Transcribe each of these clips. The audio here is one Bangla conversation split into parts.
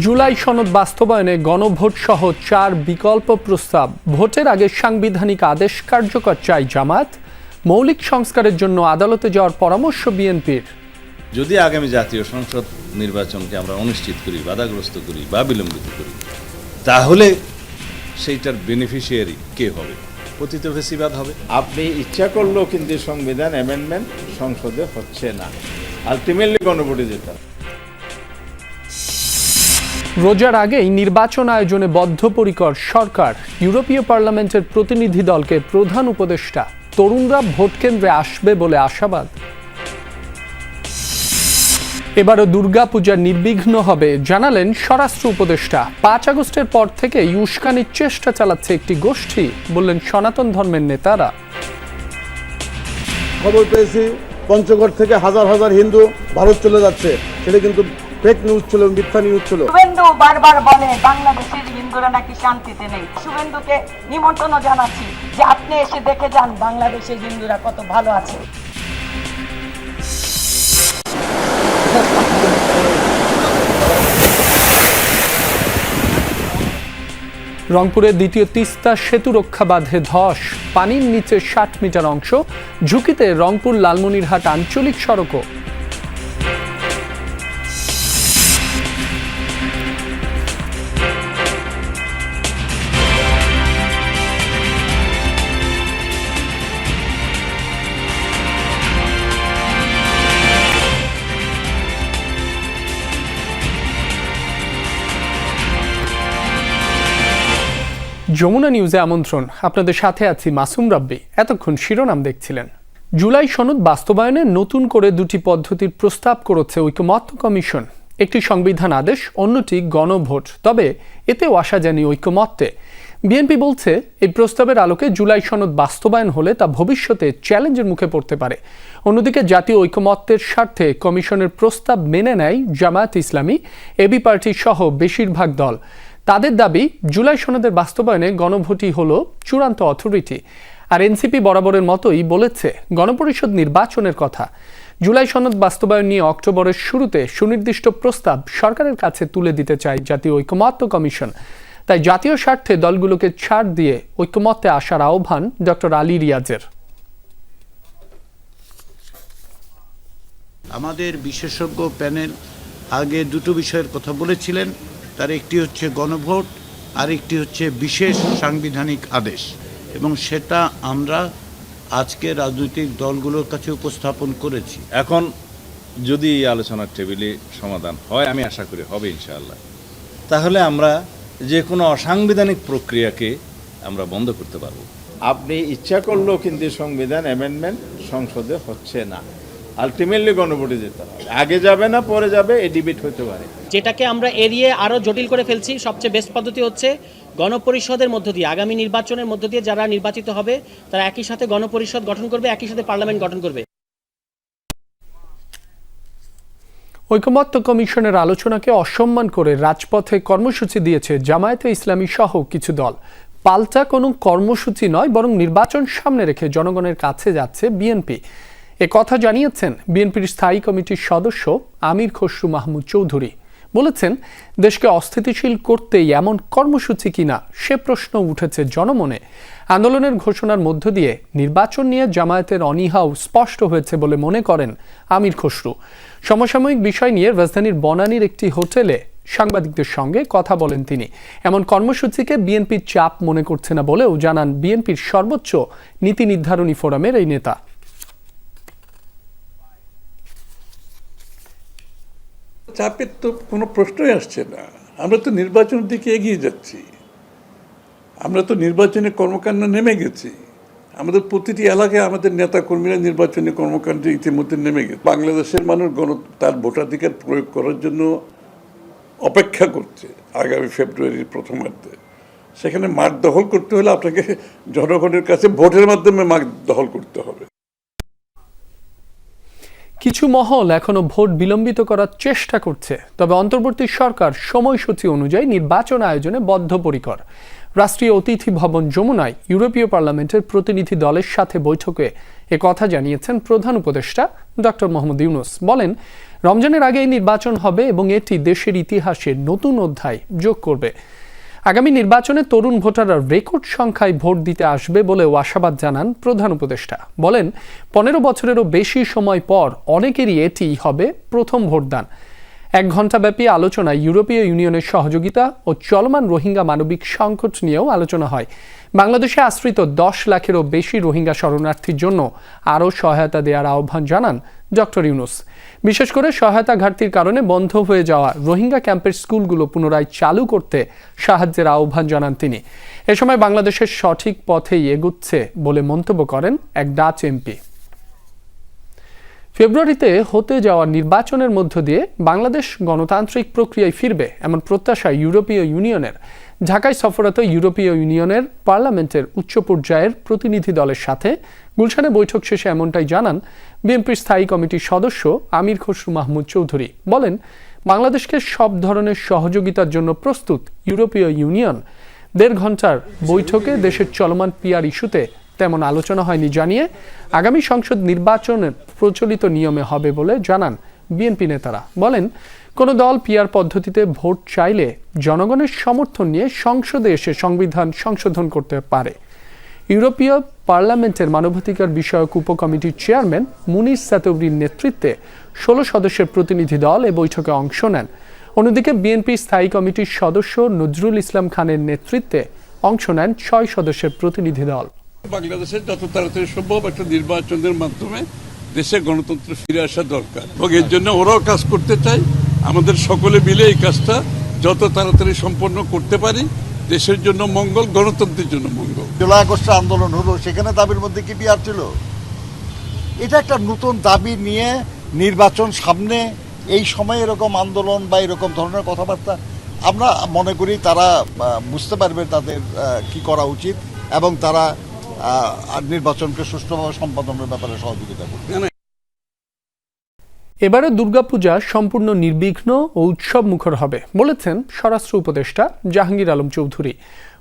জুলাই সনদ বাস্তবায়নে গণভোট সহ চার বিকল্প প্রস্তাব। ভোটের আগে সাংবিধানিক আদেশ কার্যকর চাই জামাত মৌলিক সংস্কারের জন্য আদালতে যাওয়ার পরামর্শ বিএনপির। যদি আগামী জাতীয় সংসদ নির্বাচনকে আমরা অনিশ্চিত করি বাধাগ্রস্ত করি বা বিলম্বিত করি তাহলে সেইটার বেনিফিশিয়ারি কে হবে? পতিত ফেসিবাদ হবে। আপনি ইচ্ছা করলেও কিন্তু সংবিধান অ্যামেন্ডমেন্ট সংসদে হচ্ছে না। আলটিমেটলি গণভোটে যেতে হবে। রোজার আগেই নির্বাচন আয়োজনে বদ্ধপরিকর সরকার ইউরোপীয় পার্লামেন্টের প্রতিনিধি দলকে প্রধান উপদেষ্টা তরুণরা ভোট কেন্দ্রে আসবে বলে আশাবাদ। এবারও দুর্গাপূজা নির্বিঘ্ন হবে জানালেন স্বরাষ্ট্র উপদেষ্টা। পাঁচ আগস্টের পর থেকে উস্কানির চেষ্টা চালাচ্ছে একটি গোষ্ঠী, বললেন সনাতন ধর্মের নেতারা। খবর পেয়েছি, পঞ্চগড় থেকে হাজার হাজার হিন্দু ভারত চলে যাচ্ছে। সেটা কিন্তু ফেক নিউজ ছিল মিথ্যা নিউজ ছিল শুভেন্দু বারবার বলে বাংলাদেশের হিন্দুরা নাকি শান্তিতে নেই। শুভেন্দুকে নিমন্ত্রণ জানাচ্ছি যে আপনি এসে দেখে যান বাংলাদেশের হিন্দুরা কত ভালো আছে। রংপুরের দ্বিতীয় তিস্তা সেতু রক্ষা বাঁধে ধস। পানির নিচে ষাট মিটার অংশ। ঝুঁকিতে রংপুর লালমনিরহাট আঞ্চলিক সড়কও। যমুনা নিউজে আমন্ত্রণ। আপনাদের সাথে আছি মাসুম রাব্বি। এতক্ষণ শিরোনাম দেখছিলেন। জুলাই সনদ বাস্তবায়নে নতুন করে দুটি পদ্ধতির প্রস্তাব করেছে ঐকমত্য কমিশন। একটি সংবিধান আদেশ, অন্যটি গণভোট। তবে এতেও আশা জানি ঐকমত্যে। বিএনপি বলছে, এই প্রস্তাবের আলোকে জুলাই সনদ বাস্তবায়ন হলে তা ভবিষ্যতে চ্যালেঞ্জের মুখে পড়তে পারে। অন্যদিকে জাতীয় ঐকমত্যের স্বার্থে কমিশনের প্রস্তাব মেনে নেয় জামায়াত ইসলামী, এবি পার্টি সহ বেশিরভাগ দল। তাদের দাবি, জুলাই সনদের বাস্তবায়নে গণভোটই হল চূড়ান্ত অথরিটি আর এনসিপি বরাবরের মতোই বলেছে, গণপরিষদ নির্বাচনের কথা। জুলাই সনদ বাস্তবায়ন নিয়ে অক্টোবরের শুরুতে সুনির্দিষ্ট প্রস্তাব সরকারের কাছে তুলে দিতে চায় জাতীয় ঐকমত্য কমিশন। তাই জাতীয় স্বার্থে দলগুলোকে ছাড় দিয়ে ঐকমত্যে আসার আহ্বান ডক্টর আলী রিয়াজের। আমাদের বিশেষজ্ঞ প্যানেল আগে দুটো বিষয়ের কথা বলেছিলেন। তার একটি হচ্ছে গণভোট আর একটি হচ্ছে বিশেষ সাংবিধানিক আদেশ। এবং সেটা আমরা আজকে রাজনৈতিক দলগুলোর কাছে উপস্থাপন করেছি। এখন যদি এই আলোচনার টেবিলে সমাধান হয় আমি আশা করি হবে ইনশাআল্লাহ। তাহলে আমরা যে কোনো অসাংবিধানিক প্রক্রিয়াকে আমরা বন্ধ করতে পারব। আপনি ইচ্ছা করলেও কিন্তু সংবিধান অ্যামেন্ডমেন্ট সংসদে হচ্ছে না। আলটিমেটলি গণভোটে যেতে হবে। আগে যাবে না পরে যাবে এ ডিবেট হতে পারে। যেটাকে আমরা এড়িয়ে আরও জটিল করে ফেলছি, সবচেয়ে বেস্ট পদ্ধতি হচ্ছে গণপরিষদের মধ্য দিয়ে, আগামী নির্বাচনের মধ্য দিয়ে যারা নির্বাচিত হবে, তারা একই সাথে গণপরিষদ গঠন করবে, একই সাথে পার্লামেন্ট গঠন করবে। ঐকমত্য কমিশনের আলোচনাকে অসম্মান করে রাজপথে কর্মসূচি দিয়েছে জামায়াতে ইসলামী সহ কিছু দল। পাল্টা কোনো কর্মসূচি নয়, বরং নির্বাচন সামনে রেখে জনগণের কাছে যাচ্ছে বিএনপি। এ কথা জানিয়েছেন বিএনপির স্থায়ী কমিটির সদস্য আমির খসরু মাহমুদ চৌধুরী। বলেছেন, দেশকে অস্থিতিশীল করতেই এমন কর্মসূচি কিনা সে প্রশ্ন উঠেছে জনমনে। আন্দোলনের ঘোষণার মধ্য দিয়ে নির্বাচন নিয়ে জামায়াতের অনীহাও স্পষ্ট হয়েছে বলে মনে করেন আমির খসরু। সমসাময়িক বিষয় নিয়ে রাজধানীর বনানীর একটি হোটেলে সাংবাদিকদের সঙ্গে কথা বলেন তিনি। এমন কর্মসূচিকে বিএনপির চাপ মনে করছে না বলেও জানান বিএনপির সর্বোচ্চ নীতি নির্ধারণী ফোরামের এই নেতা। চাপের তো কোনো প্রশ্নই আসছে না। আমরা তো নির্বাচনের দিকে এগিয়ে যাচ্ছি। আমরা তো নির্বাচনে কর্মকাণ্ড নেমে গেছি। আমাদের প্রতিটি এলাকায় আমাদের নেতা কর্মীরা নির্বাচনী কর্মকাণ্ডে ইতিমধ্যে নেমে গেছে। বাংলাদেশের মানুষ গণ, তার ভোটাধিকার প্রয়োগ করার জন্য অপেক্ষা করছে আগামী ফেব্রুয়ারির প্রথমার্ধে। সেখানে মাঠ দখল করতে হলে আপনাকে জনগণের কাছে ভোটের মাধ্যমে মাঠ দখল করতে হবে। কিছু মহল এখনও ভোট বিলম্বিত করার চেষ্টা করছে। তবে অন্তর্বর্তী সরকার সময়সূচি অনুযায়ী নির্বাচন আয়োজনে বদ্ধপরিকর। রাষ্ট্রীয় অতিথি ভবন যমুনায় ইউরোপীয় পার্লামেন্টের প্রতিনিধি দলের সাথে বৈঠকে এ কথা জানিয়েছেন প্রধান উপদেষ্টা ডক্টর মোহাম্মদ ইউনুস। বলেন, রমজানের আগে এই নির্বাচন হবে এবং এটি দেশের ইতিহাসে নতুন অধ্যায় যোগ করবে। আগামী নির্বাচনে তরুণ ভোটাররা রেকর্ড সংখ্যায় ভোট দিতে আসবে বলেও আশাবাদ জানান প্রধান উপদেষ্টা। বলেন, পনেরো বছরেরও বেশি সময় পর অনেকেরই এটি হবে প্রথম ভোটদান। এক ঘণ্টাব্যাপী আলোচনায় ইউরোপীয় ইউনিয়নের সহযোগিতা ও চলমান রোহিঙ্গা মানবিক সংকট নিয়েও আলোচনা হয়। বাংলাদেশে আশ্রিত দশ লাখেরও বেশি রোহিঙ্গা শরণার্থীর জন্য আরও সহায়তা দেওয়ার আহ্বান জানান ডক্টর ইউনুস। বিশেষ করে সহায়তা ঘাটতির কারণে বন্ধ হয়ে যাওয়া রোহিঙ্গা ক্যাম্পের স্কুলগুলো পুনরায় চালু করতে সাহায্যের আহ্বান জানান তিনি। এ সময় বাংলাদেশের সঠিক পথেই এগুচ্ছে বলে মন্তব্য করেন এক ডাচ এমপি। ফেব্রুয়ারিতে হতে যাওয়া নির্বাচনের মধ্য দিয়ে বাংলাদেশ গণতান্ত্রিক প্রক্রিয়ায় ফিরবে এমন প্রত্যাশা ইউরোপীয় ইউনিয়নের। ঢাকায় সফররত ইউরোপীয় ইউনিয়নের পার্লামেন্টের উচ্চ পর্যায়ের প্রতিনিধি দলের সাথে গুলশানে বৈঠক শেষে এমনটাই জানান বিএনপির স্থায়ী কমিটির সদস্য আমির খসরু মাহমুদ চৌধুরী। বলেন, বাংলাদেশকে সব ধরনের সহযোগিতার জন্য প্রস্তুত ইউরোপীয় ইউনিয়ন। দেড় ঘণ্টার বৈঠকে দেশের চলমান পিয়ার ইস্যুতে তেমন আলোচনা হয়নি জানিয়ে আগামী সংসদ নির্বাচনের প্রচলিত নিয়মে হবে বলে জানান বিএনপি নেতারা। বলেন, কোনো দল পিয়ার পদ্ধতিতে ভোট চাইলে জনগণের সমর্থন নিয়ে সংসদে এসে সংবিধান সংশোধন করতে পারে। ইউরোপীয় পার্লামেন্টের মানবাধিকার বিষয়ক উপকমিটির চেয়ারম্যান মুনির সাতৌরির নেতৃত্বে ষোলো সদস্যের প্রতিনিধি দল এ বৈঠকে অংশ নেন। অন্যদিকে বিএনপি স্থায়ী কমিটির সদস্য নজরুল ইসলাম খানের নেতৃত্বে অংশ নেন ছয় সদস্যের প্রতিনিধি দল। বাংলাদেশের যত তাড়াতাড়ি সম্ভব একটা নির্বাচনের মাধ্যমে দেশে গণতন্ত্র ফিরে আসা দরকার। এবং এর জন্য ওরাও কাজ করতে চায়। আমাদের সকলে মিলে এই কাজটা যত তাড়াতাড়ি সম্পন্ন করতে পারি, দেশের জন্য মঙ্গল, গণতন্ত্রের জন্য মঙ্গল। জুলাই আগস্টের আন্দোলন হলো, সেখানে দাবির মধ্যে কি বিয়ার ছিল? এটা একটা নতুন দাবি নিয়ে নির্বাচন সামনে এই সময় এরকম আন্দোলন বা এরকম ধরনের কথাবার্তা আমরা মনে করি তারা বুঝতে পারবে তাদের কি করা উচিত এবং তারা নির্বাচনকে সুষ্ঠুভাবে সম্পাদনের ব্যাপারে সহযোগিতা করবে এবারে দুর্গাপূজা সম্পূর্ণ নির্বিঘ্ন ও উৎসব মুখর হবে বলেছেন স্বরাষ্ট্র উপদেষ্টা জাহাঙ্গীর আলম চৌধুরী।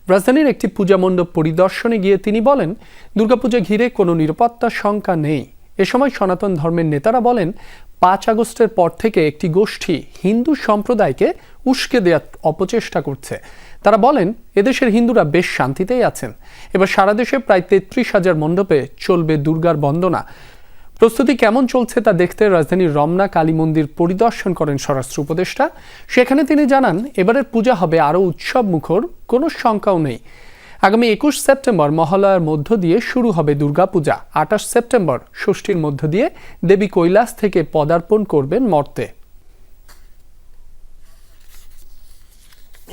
রাজধানীর একটি পূজা মণ্ডপ পরিদর্শনে গিয়ে তিনি বলেন দুর্গাপূজা ঘিরে কোনো নিরাপত্তা শঙ্কা নেই। এ সময় সনাতন ধর্মের নেতারা বলেন, পাঁচ আগস্টের পর থেকে একটি গোষ্ঠী হিন্দু সম্প্রদায়কে উস্কে দেওয়ার অপচেষ্টা করছে। তারা বলেন, এদেশের হিন্দুরা বেশ শান্তিতেই আছেন। এবার সারা দেশে প্রায় তেত্রিশ হাজার মণ্ডপে চলবে দুর্গার বন্দনা। প্রস্তুতি কেমন চলছে তা দেখতে রাজধানীর রমনা কালী মন্দির পরিদর্শন করেন স্বরাষ্ট্র উপদেষ্টা। সেখানে তিনি জানান, এবারের পূজা হবে আরও উৎসব মুখর কোনো শঙ্কাও নেই। আগামী একুশ সেপ্টেম্বর মহালয়ার মধ্য দিয়ে শুরু হবে দুর্গাপূজা। আঠাশ সেপ্টেম্বর ষষ্ঠীর মধ্য দিয়ে দেবী কৈলাস থেকে পদার্পণ করবেন মর্তে।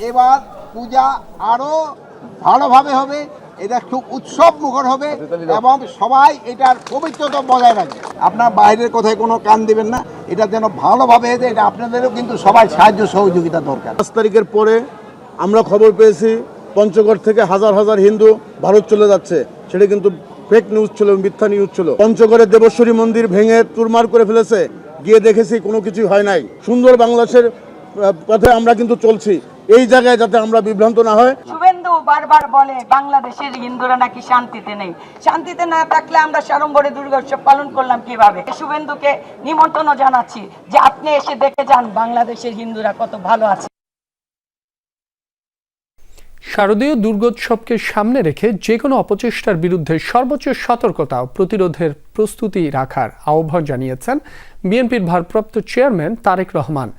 এবার পূজা আরও ভালোভাবে হবে এটা খুব উৎসব মুখর হবে এবং সবাই এটার পবিত্রতা বজায় রাখবে। আপনার বাইরের কথায় কোনো কান দিবেন না এটা যেন ভালোভাবে এটা আপনাদেরও কিন্তু সবাই সাহায্য সহযোগিতা দরকার। পাঁচ তারিখের পরে আমরা খবর পেয়েছি পঞ্চগড় থেকে হাজার হাজার হিন্দু ভারত চলে যাচ্ছে। সেটা কিন্তু ফেক নিউজ ছিল মিথ্যা নিউজ ছিল। পঞ্চগড়ের দেবেশ্বরী মন্দির ভেঙে চুরমার করে ফেলেছে। গিয়ে দেখেছি কোনো কিছুই হয় নাই। সুন্দর বাংলাদেশের পথে আমরা কিন্তু চলছি। এই জায়গায় যাতে আমরা বিভ্রান্ত না হয়। বারবার বলে, বাংলাদেশের হিন্দুরা নাকি শান্তিতে নেই। শান্তিতে না থাকলে আমরা সাড়ম্বরে দুর্গা উৎসব পালন করলাম কীভাবে? শুভেন্দুকে নিমন্ত্রণ জানাচ্ছি যে আপনি এসে দেখে যান বাংলাদেশের হিন্দুরা কত ভালো আছে। শারদীয় দুর্গোৎসবকে সামনে রেখে যে কোনো অপচেষ্টার বিরুদ্ধে সর্বোচ্চ সতর্কতা ও প্রতিরোধের প্রস্তুতি রাখার আহ্বান জানিয়েছেন বিএনপির ভারপ্রাপ্ত চেয়ারম্যান তারেক রহমান।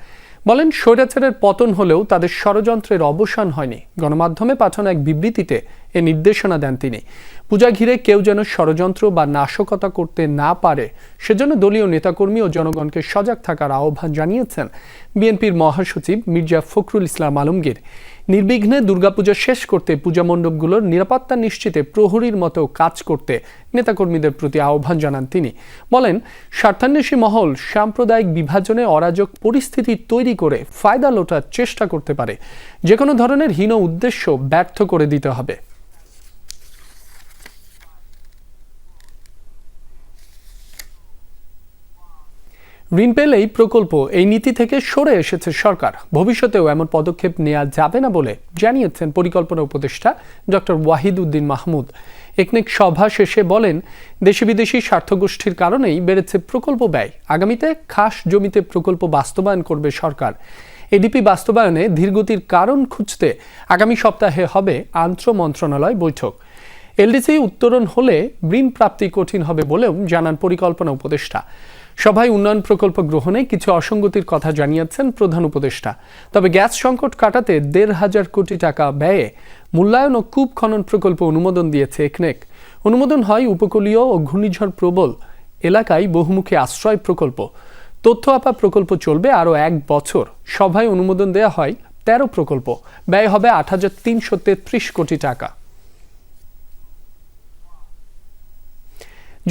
বলেন, স্বৈরাচারের পতন হলেও তাদের ষড়যন্ত্রের অবসান হয়নি। গণমাধ্যমে পাঠানো এক বিবৃতিতে এ নির্দেশনা দেন তিনি। পূজা ঘিরে কেউ যেন ষড়যন্ত্র বা নাশকতা করতে না পারে, সেজন্য দলীয় নেতাকর্মী ও জনগণকে সজাগ থাকার আহ্বান জানিয়েছেন বিএনপির মহাসচিব মির্জা ফখরুল ইসলাম আলমগীর। নির্বিঘ্নে দুর্গাপূজা শেষ করতে পূজা মণ্ডপগুলোর নিরাপত্তা নিশ্চিতে প্রহরীর মতো কাজ করতে নেতাকর্মীদের প্রতি আহ্বান জানান তিনি। বলেন, স্বার্থান্বেষী মহল সাম্প্রদায়িক বিভাজনে অরাজক পরিস্থিতি তৈরি করে ফায়দা লোটার চেষ্টা করতে পারে। যে কোনো ধরনের হীন উদ্দেশ্য ব্যর্থ করে দিতে হবে। ঋণ পেলেই প্রকল্প এই নীতি থেকে সরে এসেছে সরকার। ভবিষ্যতেও এমন পদক্ষেপ নেওয়া যাবে না বলে জানিয়েছেন পরিকল্পনা উপদেষ্টা ডক্টর ওয়াহিদ উদ্দিন মাহমুদ। একনেক সভা শেষে বলেন দেশি বিদেশি স্বার্থগোষ্ঠীর কারণেই বেড়েছে প্রকল্প ব্যয়। আগামীতে খাস জমিতে প্রকল্প বাস্তবায়ন করবে সরকার। এডিপি বাস্তবায়নে ধীরগতির কারণ খুঁজতে আগামী সপ্তাহে হবে আন্তঃ মন্ত্রণালয় বৈঠক। এলডিসি উত্তরণ হলে ঋণ প্রাপ্তি কঠিন হবে বলেও জানান পরিকল্পনা উপদেষ্টা। সভায় উন্নয়ন প্রকল্প গ্রহণে কিছু অসঙ্গতির কথা জানিয়েছেন প্রধান উপদেষ্টা। তবে গ্যাস সংকট কাটাতে দেড় হাজার কোটি টাকা ব্যয়ে মূল্যায়ন ও কূপ খনন প্রকল্প অনুমোদন দিয়েছে একনেক অনুমোদন হয় উপকূলীয় ও ঘূর্ণিঝড় প্রবল এলাকায় বহুমুখী আশ্রয় প্রকল্প। তথ্য আপা প্রকল্প চলবে আরও এক বছর। সভায় অনুমোদন দেওয়া হয় তেরো প্রকল্প। ব্যয় হবে আট হাজার তিনশো তেত্রিশ কোটি টাকা।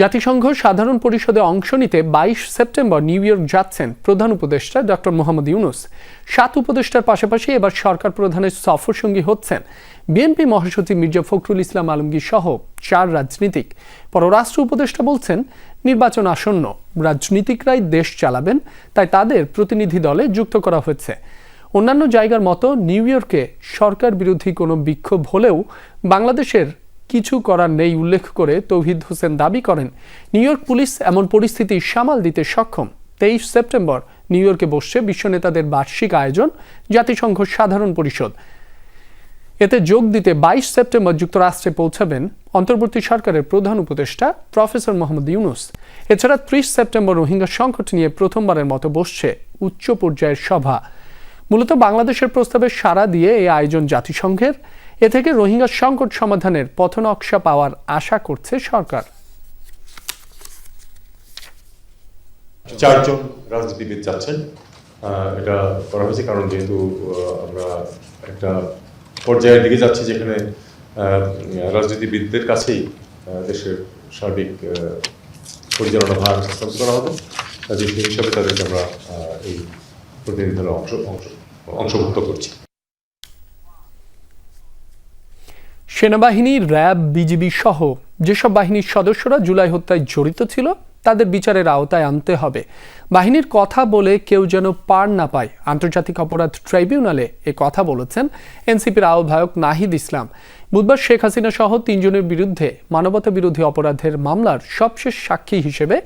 জাতিসংঘ সাধারণ পরিষদে অংশ নিতে বাইশ সেপ্টেম্বর নিউ ইয়র্ক যাচ্ছেন প্রধান উপদেষ্টা ডক্টর মোহাম্মদ ইউনুস। সাত উপদেষ্টার পাশাপাশি এবার সরকার প্রধানের সফর সঙ্গী হচ্ছেন বিএনপি মহাসচিব মির্জা ফখরুল ইসলাম আলমগীর সহ চার রাজনীতিক। পররাষ্ট্র উপদেষ্টা বলছেন, নির্বাচন আসন্ন, রাজনীতিকরাই দেশ চালাবেন, তাই তাদের প্রতিনিধি দলে যুক্ত করা হয়েছে। অন্যান্য জায়গার মতো নিউ ইয়র্কে সরকার বিরোধী কোনো বিক্ষোভ হলেও বাংলাদেশের কিছু করার নেই উল্লেখ করে তৌহিদ হোসেন দাবি করেন, নিউ ইয়র্ক পুলিশ এমন পরিস্থিতি সামাল দিতে সক্ষম। তেইশ সেপ্টেম্বর নিউ ইয়র্কে বসছে বিশ্ব নেতাদের বার্ষিক আয়োজন, জাতিসংঘ সাধারণ পরিষদ। এতে যোগ দিতে বাইশ সেপ্টেম্বর যুক্তরাষ্ট্রে পৌঁছাবেন অন্তর্বর্তী সরকারের প্রধান উপদেষ্টা প্রফেসর মোহাম্মদ ইউনুস। এছাড়া ত্রিশ সেপ্টেম্বর রোহিঙ্গা সংকট নিয়ে প্রথমবারের মতো বসছে উচ্চ পর্যায়ের সভা। মূলত বাংলাদেশের প্রস্তাবে সাড়া দিয়ে এই আয়োজন জাতিসংঘের। এ থেকে রোহিঙ্গা সংকট সমাধানের পথনকশা পাওয়ার আশা করছে সরকার। চারজন রাজনীতিবিদ যাচ্ছেন। এটা করা হয়েছে কারণ যেহেতু আমরা একটা পর্যায়ের দিকে যাচ্ছি যেখানে রাজনীতিবিদদের কাছেই দেশের সার্বিক পরিচালনা ভার হস্তান্তর করা হবে। সেই হিসাবে তাদেরকে আমরা এই প্রতিনিধি দলে অংশ অংশ, অংশভুক্ত করছি। সেনাবাহিনী র্যাব, বিজিবি সহ যেসব বাহিনীর সদস্যরা জুলাই হত্যায় জড়িত ছিল, তাদের বিচারের আওতায় আনতে হবে। বাহিনীর কথা বলে কেউ যেন পার না পায়। আন্তর্জাতিক অপরাধ ট্রাইব্যুনালে এ কথা বলেছেন এনসিপির আহ্বায়ক নাহিদ ইসলাম। বুধবার শেখ হাসিনা সহ তিনজনের বিরুদ্ধে মানবতা বিরোধী অপরাধের মামলার সবশেষ সাক্ষী হিসেবে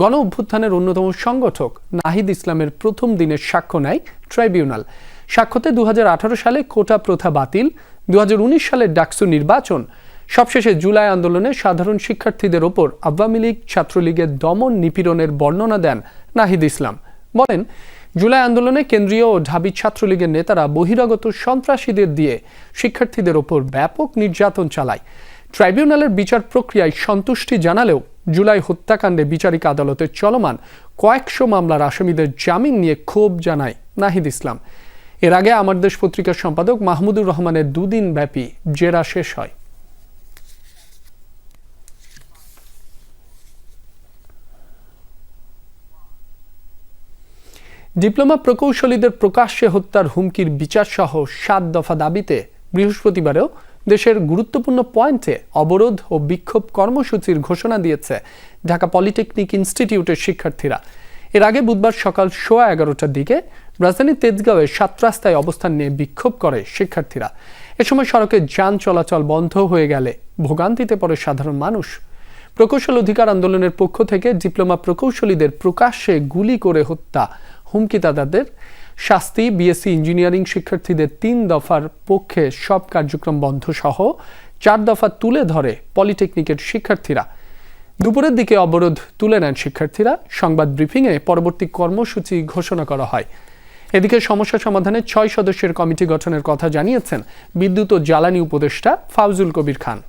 গণ অভ্যুত্থানের অন্যতম সংগঠক নাহিদ ইসলামের প্রথম দিনের সাক্ষ্য নেয় ট্রাইব্যুনাল। সাক্ষ্যতে দু সালে কোটা প্রথা বাতিল দু সালের ডাকসু নির্বাচন। সবশেষে জুলাই আন্দোলনে সাধারণ শিক্ষার্থীদের ওপর আওয়ামী লীগ, ছাত্রলীগের দমন নিপীড়নের বর্ণনা দেন নাহিদ ইসলাম। বলেন, জুলাই আন্দোলনে কেন্দ্রীয় ও ঢাবি ছাত্রলীগের নেতারা বহিরাগত সন্ত্রাসীদের দিয়ে শিক্ষার্থীদের ওপর ব্যাপক নির্যাতন চালায়। ট্রাইব্যুনালের বিচার প্রক্রিয়ায় সন্তুষ্টি জানালেও জুলাই হত্যাকাণ্ডে বিচারিক আদালতে চলমান কয়েকশো মামলার আসামিদের জামিন নিয়ে ক্ষোভ জানায় নাহিদ ইসলাম। এর আগে আমার দেশ পত্রিকার সম্পাদক মাহমুদুর রহমানের দুদিন ব্যাপী জেরা শেষ হয়। ডিপ্লোমা প্রকৌশলীদের প্রকাশ্যে হত্যার হুমকির বিচার সহ সাত দফা দাবিতে বৃহস্পতিবারেও দেশের গুরুত্বপূর্ণ পয়েন্টে অবরোধ ও বিক্ষোভ কর্মসূচির ঘোষণা দিয়েছে ঢাকা পলিটেকনিক ইনস্টিটিউটের শিক্ষার্থীরা। এর আগে বুধবার সকাল সোয়া এগারোটার দিকে রাজধানীর তেজগাঁওয়ে সাত রাস্তায় অবস্থান নিয়ে বিক্ষোভ করে শিক্ষার্থীরা। এ সময় সড়কে যান চলাচল বন্ধ হয়ে গেলে ভোগান্তিতে পড়ে সাধারণ মানুষ। প্রকৌশল অধিকার আন্দোলনের পক্ষ থেকে ডিপ্লোমা প্রকৌশলীদের প্রকাশ্যে গুলি করে হত্যা। হুমকি হুমকিদাতাদের শাস্তি, বিএসসি ইঞ্জিনিয়ারিং শিক্ষার্থীদের তিন দফার পক্ষে সব কার্যক্রম বন্ধ সহ চার দফা তুলে ধরে পলিটেকনিকের শিক্ষার্থীরা। দুপুরের দিকে অবরোধ তুলে নেন শিক্ষার্থীরা। সংবাদ ব্রিফিংয়ে পরবর্তী কর্মসূচি ঘোষণা করা হয়। এদিকে সমস্যা সমাধানে ছয় সদস্যের কমিটি গঠনের কথা জানিয়েছেন বিদ্যুৎ ও জ্বালানি উপদেষ্টা ফাউজুল কবির খান।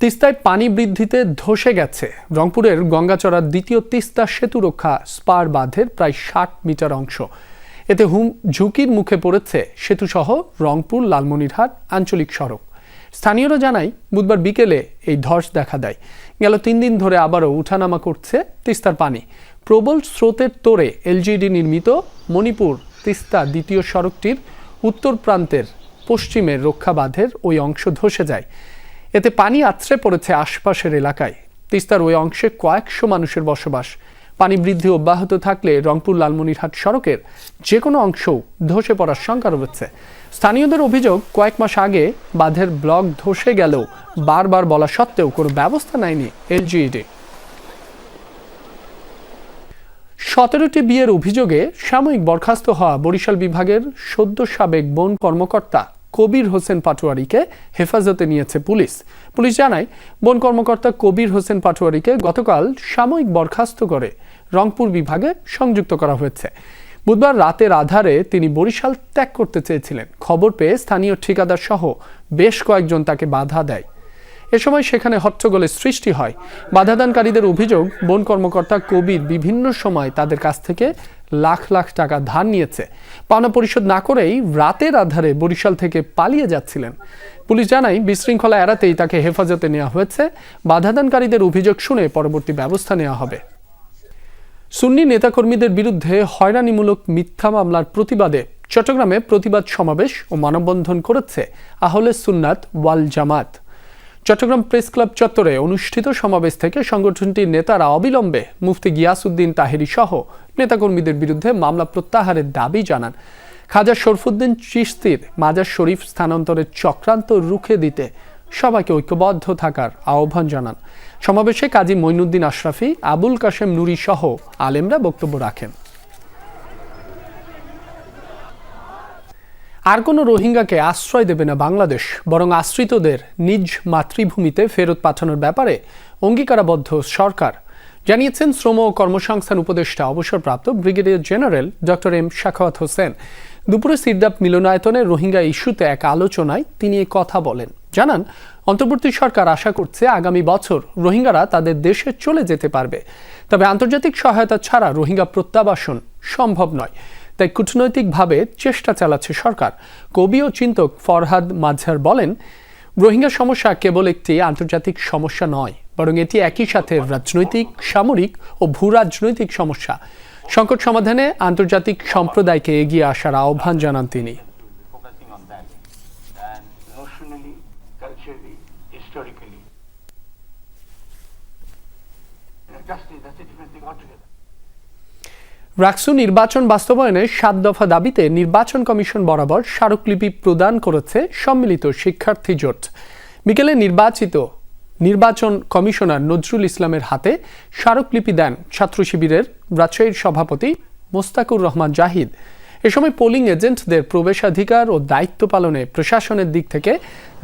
তিস্তায় পানি বৃদ্ধিতে ধসে গেছে। রংপুরের গঙ্গাচড়ার দ্বিতীয় তিস্তা সেতু রক্ষা স্পার বাঁধের প্রায় ষাট মিটার অংশ। এতে হুম ঝুঁকির মুখে পড়েছে সেতুসহ রংপুর, লালমনিরহাট, আঞ্চলিক সড়ক। স্থানীয়রা জানায়, বুধবার বিকেলে এই ধস দেখা দেয়। গেল তিন দিন ধরে আবারও উঠানামা করছে তিস্তার পানি। প্রবল স্রোতের তোড়ে এলজিডি নির্মিত মণিপুর তিস্তা দ্বিতীয় সড়কটির উত্তর প্রান্তের পশ্চিমের রক্ষা বাঁধের ওই অংশ ধসে যায়। এতে পানি আছড়ে পড়েছে আশপাশের এলাকায়। তিস্তার ওই অংশে কয়েকশো মানুষের বসবাস। পানি বৃদ্ধি অব্যাহত থাকলে রংপুর লালমনিরহাট সড়কের যে কোনো অংশও ধসে পড়ার শঙ্কা রয়েছে। স্থানীয়দের অভিযোগ, কয়েক মাস আগে বাঁধের ব্লক ধসে গেলেও বারবার বলা সত্ত্বেও কোনো ব্যবস্থা নেয়নি এলজিইডি। সতেরোটি বিয়ের অভিযোগে সাময়িক বরখাস্ত হওয়া বরিশাল বিভাগের সদ্য সাবেক বন কর্মকর্তা কবির হোসেন পাটোয়ারিকে হেফাজতে নিয়েছে পুলিশ। পুলিশ জানায়, বন কর্মকর্তা কবির হোসেন পাটোয়ারিকে গতকাল সাময়িক বরখাস্ত করে রংপুর বিভাগে সংযুক্ত করা হয়েছে। বুধবার রাতের আধারে তিনি বরিশাল ত্যাগ করতে চেয়েছিলেন। খবর পেয়ে স্থানীয় ঠিকাদার সহ বেশ কয়েকজন তাকে বাধা দেয়। এ সময় সেখানে হট্টগোলের সৃষ্টি হয়। বাধাদানকারীদের অভিযোগ, বন কর্মকর্তা কবির বিভিন্ন সময় তাদের কাছ থেকে লাখ লাখ টাকা ধার নিয়েছে। পাওনা পরিশোধ না করেই রাতের আধারে বরিশাল থেকে পালিয়ে যাচ্ছিলেন। পুলিশ জানায়, বিশৃঙ্খলা এড়াতেই তাকে হেফাজতে নেওয়া হয়েছে। বাধাদানকারীদের অভিযোগ শুনে পরবর্তী ব্যবস্থা নেওয়া হবে। সুন্নি নেতাকর্মীদের বিরুদ্ধে হয়রানিমূলক মিথ্যা মামলার প্রতিবাদে চট্টগ্রামে প্রতিবাদ সমাবেশ ও মানববন্ধন করেছে আহলে সুন্নাত ওয়াল জামাত। চট্টগ্রাম প্রেস ক্লাব চত্বরে অনুষ্ঠিত সমাবেশ থেকে সংগঠনটির নেতারা অবিলম্বে মুফতি গিয়াসউদ্দিন তাহেরি সহ নেতাকর্মীদের বিরুদ্ধে মামলা প্রত্যাহারের দাবি জানান। খাজা শরফুদ্দিন চিস্তির মাজার শরীফ স্থানান্তরের চক্রান্ত রুখে দিতে সবাইকে ঐক্যবদ্ধ থাকার আহ্বান জানান। সমাবেশে কাজী মঈনুদ্দিন আশরাফি, আবুল কাশেম নুরি সহ আলেমরা বক্তব্য রাখেন। আর কোনো রোহিঙ্গাকে আশ্রয় দেবে না বাংলাদেশ, বরং আশ্রিতদের নিজ মাতৃভূমিতে ফেরত পাঠানোর ব্যাপারে অঙ্গীকারাবদ্ধ সরকার, জানিয়েছেন শ্রম ও কর্মসংস্থান উপদেষ্টা অবসরপ্রাপ্ত brigadier general doctor M Shakhawat Hossain. দুপুরে সিরদাপ মিলনায়তনে রোহিঙ্গা ইস্যুতে এক আলোচনায় তিনি কথা বলেন। জানান, অন্তর্বর্তী সরকার আশা করছে আগামী বছর রোহিঙ্গারা তাদের দেশে চলে যেতে পারবে। তবে আন্তর্জাতিক সহায়তা ছাড়া রোহিঙ্গা প্রত্যাবাসন সম্ভব নয়। তাই কূটনৈতিকভাবে চেষ্টা চালাচ্ছে সরকার। কবি ও চিন্তক ফরহাদ মাঝার বলেন রোহিঙ্গা সমস্যা কেবল একটি আন্তর্জাতিক সমস্যা নয় বরং এটি একই সাথে রাজনৈতিক সামরিক ও ভূ রাজনৈতিক সমস্যা। সংকট সমাধানে আন্তর্জাতিক সম্প্রদায়কে এগিয়ে আসার আহ্বান জানান তিনি। Justice, that's thing. Altogether. RUCSU নির্বাচন বাস্তবায়নে সাত দফা দাবিতে নির্বাচন কমিশন বরাবর স্মারকলিপি প্রদান করেছে সম্মিলিত শিক্ষার্থী জোট। বিকেলে নির্বাচিত নির্বাচন কমিশনার নজরুল ইসলামের হাতে স্মারকলিপি দেন ছাত্র শিবিরের রাজশাহীর সভাপতি মোস্তাকুর রহমান জাহিদ। এ সময় পোলিং এজেন্টদের প্রবেশাধিকার ও দায়িত্ব পালনে প্রশাসনের দিক থেকে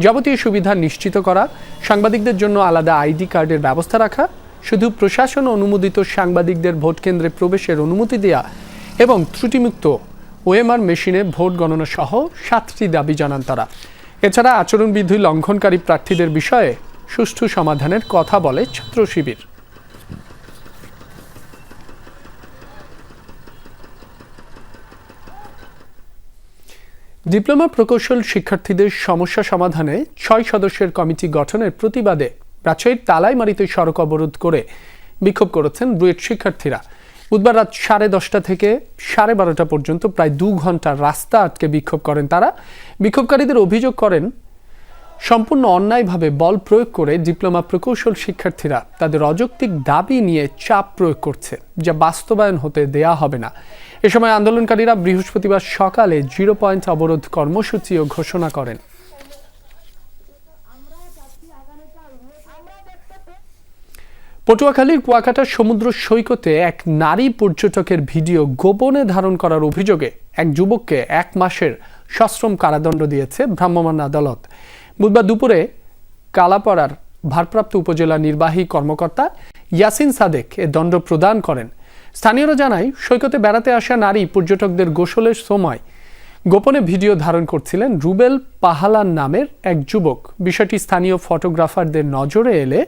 যাবতীয় সুবিধা নিশ্চিত করা, সাংবাদিকদের জন্য আলাদা আইডি কার্ডের ব্যবস্থা রাখা শুধু প্রশাসন অনুমোদিত সাংবাদিকদের ভোট কেন্দ্রে প্রবেশের অনুমতি দেয়া এবং ত্রুটিমুক্ত ওএমআর মেশিনে ভোট গণনা সহ সাতটি দাবি জানান তারা। এছাড়া আচরণবিধি লঙ্ঘনকারী প্রার্থীদের বিষয়ে সুষ্ঠু সমাধানের কথা বলে ছাত্র শিবির। ডিপ্লোমা প্রকৌশল শিক্ষার্থীদের সমস্যা সমাধানে ছয় সদস্যের কমিটি গঠনের প্রতিবাদে রাজশাহীর তালাইমারিতে সড়ক অবরোধ করে বিক্ষোভ করেছেন বুয়েট শিক্ষার্থীরা। বুধবার রাত সাড়ে দশটা থেকে সাড়ে বারোটা পর্যন্ত প্রায় দু ঘণ্টা রাস্তা আটকে বিক্ষোভ করেন তারা। বিক্ষোভকারীদের অভিযোগ করেন, সম্পূর্ণ অন্যায়ভাবে বল প্রয়োগ করে ডিপ্লোমা প্রকৌশল শিক্ষার্থীরা তাদের অযৌক্তিক দাবি নিয়ে চাপ প্রয়োগ করছে, যা বাস্তবায়ন হতে দেয়া হবে না। এ সময় আন্দোলনকারীরা বৃহস্পতিবার সকালে জিরো পয়েন্ট অবরোধ কর্মসূচিও ঘোষণা করেন। পটুয়াখালীর কুয়াকাটা সমুদ্র সৈকতে এক নারী পর্যটকের ভিডিও গোপনে ধারণ করার অভিযোগে এক যুবককে এক মাসের সশ্রম কারাদণ্ড দিয়েছে ভ্রাম্যমাণ আদালত। বুধবার দুপুরে কালাপাড়ার ভারপ্রাপ্ত উপজেলা নির্বাহী কর্মকর্তা ইয়াসিন সাদেক এ দণ্ড প্রদান করেন। স্থানীয়রা জানায়, সৈকতে বেড়াতে আসা নারী পর্যটকদের গোসলের সময় গোপনে ভিডিও ধারণ করছিলেন রুবেল পাহালান নামের এক যুবক। বিষয়টি স্থানীয় ফটোগ্রাফারদের নজরে এলে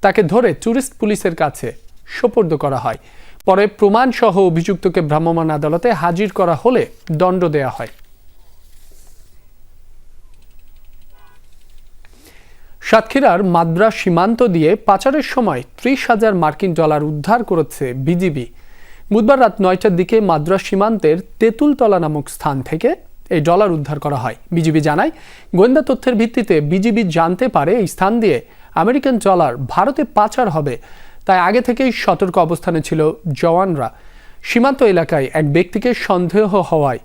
তাকে ধরে ট্যুরিস্ট পুলিশের কাছে সোপর্দ করা হয়। পরে প্রমাণ সহ অভিযুক্তকে ভ্রাম্যমাণ আদালতে হাজির করা হলে দণ্ড দেয়া হয়। সাতক্ষীরার মাদ্রা সীমান্ত দিয়ে পাচারের সময় ত্রিশ হাজার মার্কিন ডলার উদ্ধার করেছে বিজিবি। বুধবার রাত নয়টার দিকে মাদ্রাস সীমান্তের তেঁতুলতলা নামক স্থান থেকে এই ডলার উদ্ধার করা হয়। বিজিবি জানায়, গোয়েন্দা তথ্যের ভিত্তিতে বিজিবি জানতে পারে এই স্থান দিয়ে আমেরিকান ডলার ভারতে পাচার হবে, তাই আগে থেকেই সতর্ক অবস্থানে ছিল জওয়ানরা। সীমান্ত এলাকায় এক ব্যক্তিকে সন্দেহ হওয়ায়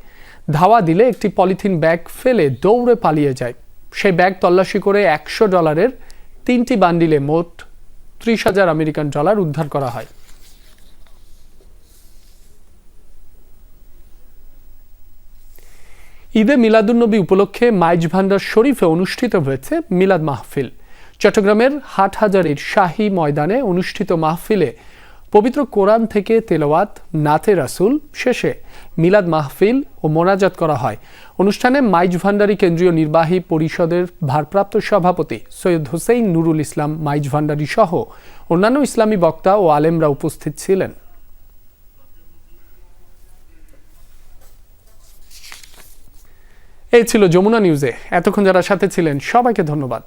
ধাওয়া দিলে একটি পলিথিন ব্যাগ ফেলে দৌড়ে পালিয়ে যায়। সেই ব্যাগ তল্লাশি করে একশো ডলারের তিনটি বান্ডিলে মোট ত্রিশ হাজার আমেরিকান ডলার উদ্ধার করা হয়। ঈদে মিলাদুন্নবী উপলক্ষে মাইজ ভান্ডার শরীফে অনুষ্ঠিত হয়েছে মিলাদ মাহফিল। চট্টগ্রামের হাটহাজারির শাহী ময়দানে অনুষ্ঠিত মাহফিলে পবিত্র কোরআন থেকে তেলাওয়াত নাতে রাসুল শেষে মিলাদ মাহফিল ও মোনাজাত করা হয়। অনুষ্ঠানে মাইজ ভান্ডারী কেন্দ্রীয় নির্বাহী পরিষদের ভারপ্রাপ্ত সভাপতি সৈয়দ হোসেইন নুরুল ইসলাম, মাইজ ভান্ডারী সহ অন্যান্য ইসলামী বক্তা ও আলেমরা উপস্থিত ছিলেন। এই ছিল যমুনা নিউজে। এতক্ষণ যারা সাথে ছিলেন, সবাইকে ধন্যবাদ।